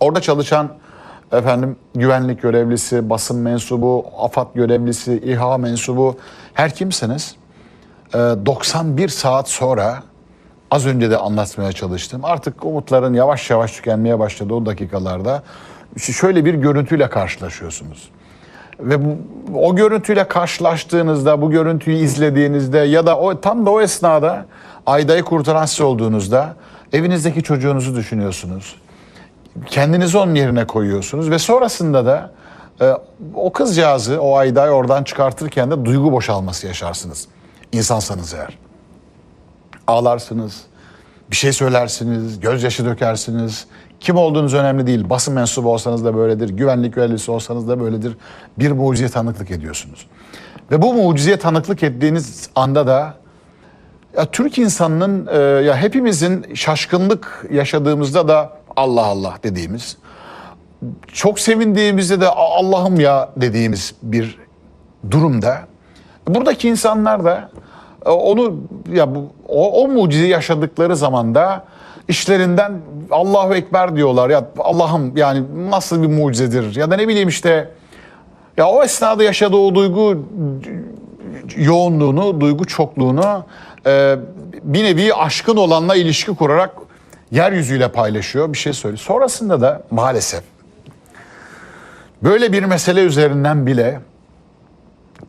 Orada çalışan efendim güvenlik görevlisi, basın mensubu, AFAD görevlisi, İHA mensubu her kimseniz e, 91 saat sonra az önce de anlatmaya çalıştım. Artık umutların yavaş yavaş tükenmeye başladığı o dakikalarda şöyle bir görüntüyle karşılaşıyorsunuz. Ve bu, o görüntüyle karşılaştığınızda, bu görüntüyü izlediğinizde ya da o tam da o esnada Ayda'yı kurtaran siz olduğunuzda evinizdeki çocuğunuzu düşünüyorsunuz. Kendinizi onun yerine koyuyorsunuz ve sonrasında da e, o kızcağızı, o Ayda'yı oradan çıkartırken de duygu boşalması yaşarsınız. İnsansanız eğer. Ağlarsınız, bir şey söylersiniz, gözyaşı dökersiniz. Kim olduğunuz önemli değil. Basın mensubu olsanız da böyledir, güvenlik görevlisi olsanız da böyledir. Bir mucizeye tanıklık ediyorsunuz. Ve bu mucizeye tanıklık ettiğiniz anda da ya Türk insanının e, ya hepimizin şaşkınlık yaşadığımızda da Allah Allah dediğimiz, çok sevindiğimizde de "A- Allah'ım ya dediğimiz bir durumda buradaki insanlar da e, onu ya bu o, o mucizeyi yaşadıkları zaman da işlerinden Allahu ekber diyorlar. Ya Allah'ım yani nasıl bir mucizedir? Ya da ne bileyim işte ya o esnada yaşadığı o duygu yoğunluğunu, duygu çokluğunu e, bir nevi aşkın olanla ilişki kurarak yeryüzüyle paylaşıyor. Bir şey söylüyor. Sonrasında da maalesef böyle bir mesele üzerinden bile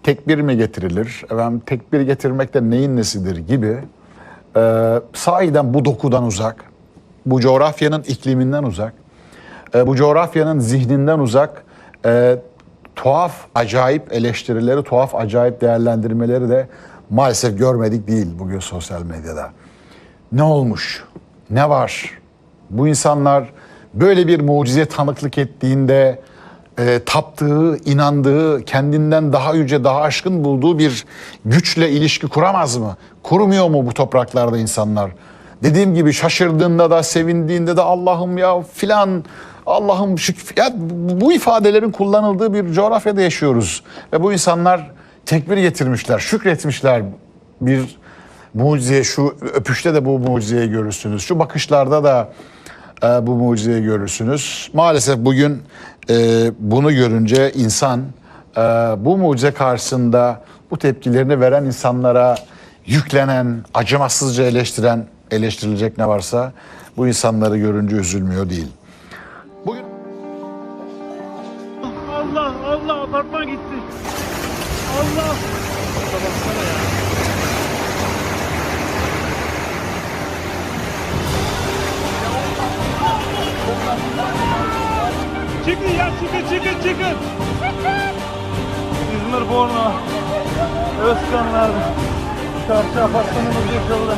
tekbir mi getirilir, efendim, tekbir getirmek de neyin nesidir gibi e, sahiden bu dokudan uzak, bu coğrafyanın ikliminden uzak, e, bu coğrafyanın zihninden uzak e, tuhaf, acayip eleştirileri, tuhaf, acayip değerlendirmeleri de maalesef görmedik değil bugün sosyal medyada. Ne olmuş? Ne var? Bu insanlar böyle bir mucize tanıklık ettiğinde e, taptığı, inandığı, kendinden daha yüce, daha aşkın bulduğu bir güçle ilişki kuramaz mı? Kurmuyor mu bu topraklarda insanlar? Dediğim gibi şaşırdığında da, sevindiğinde de Allah'ım ya filan, Allah'ım şük ya bu ifadelerin kullanıldığı bir coğrafyada yaşıyoruz. Ve bu insanlar tekbir getirmişler, şükretmişler bir mucize şu öpüşte de bu mucizeyi görürsünüz. Şu bakışlarda da e, bu mucizeyi görürsünüz. Maalesef bugün e, bunu görünce insan e, bu mucize karşısında bu tepkilerini veren insanlara yüklenen, acımasızca eleştiren, eleştirilecek ne varsa bu insanları görünce üzülmüyor değil. Bugün Allah Allah apartman gitti. Allah. Çıkın ya çıkın çıkın çıkın. İzmir Borno. Özkanlar. Karşı apartmanımız yıkıldı.